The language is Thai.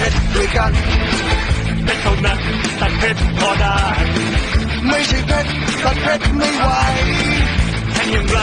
เพชรด้วยกันเพชรเท่านั้นตัดเพชรพอได้ ไม่ใช่เพชรตัดเพชรไม่ไหวแทงอย่างไร